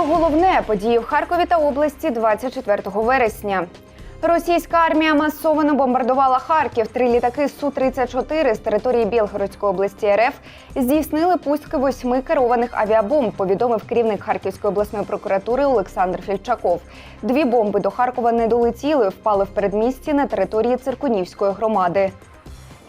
Про головне події в Харкові та області 24 вересня. Російська армія масово бомбардувала Харків. Три літаки Су-34 з території Білгородської області РФ здійснили пустки восьми керованих авіабомб. Повідомив керівник Харківської обласної прокуратури Олександр Фільчаков. Дві бомби до Харкова не долетіли, впали в передмісті на території Циркунівської громади.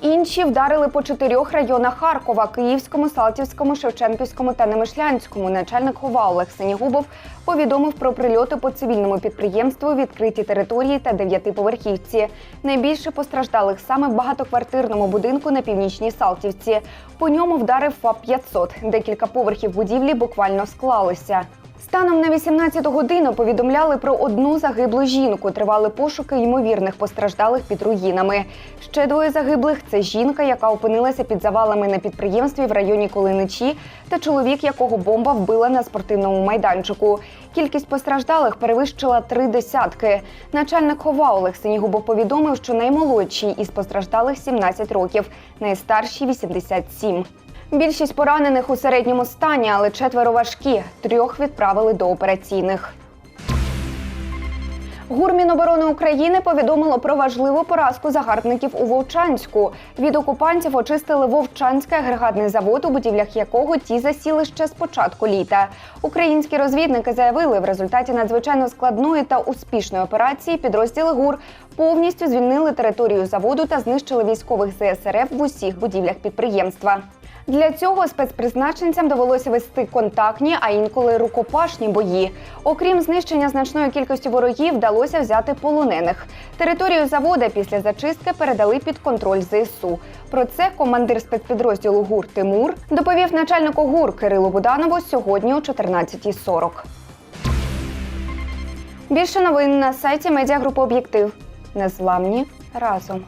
Інші вдарили по чотирьох районах Харкова: Київському, Салтівському, Шевченківському та Немишлянському. Начальник ГОВА Олег Синігубов повідомив про прильоти по цивільному підприємству, відкриті території та дев'ятиповерхівці. Найбільше постраждалих саме в багатоквартирному будинку на північній Салтівці. По ньому вдарив ФАП 500 Декілька поверхів будівлі буквально склалися. Станом на 18 годину повідомляли про одну загиблу жінку. Тривали пошуки ймовірних постраждалих під руїнами. Ще двоє загиблих це жінка, яка опинилася під завалами на підприємстві в районі Колиничі, та чоловік, якого бомба вбила на спортивному майданчику. Кількість постраждалих перевищила три десятки. Начальник ХОВА Олег Синігубов повідомив, що наймолодший із постраждалих 17 років, найстарший 87. Більшість поранених у середньому стані, але четверо важкі. Трьох відправили до операційних. ГУР Міноборони України повідомило про важливу поразку загарбників у Вовчанську. Від окупантів очистили Вовчанський агрегатний завод, у будівлях якого ті засіли ще з початку літа. Українські розвідники заявили, в результаті надзвичайно складної та успішної операції підрозділи ГУР повністю звільнили територію заводу та знищили військових ЗСРФ в усіх будівлях підприємства. Для цього спецпризначенцям довелося вести контактні, а інколи рукопашні бої. Окрім знищення значної кількості ворогів, вдалося взяти полонених. Територію завода після зачистки передали під контроль ЗСУ. Про це командир спецпідрозділу ГУР Тимур доповів начальнику ГУР Кирилу Буданову сьогодні о 14.40. Більше новин на сайті медіагрупи Об'єктив. Незламні разом.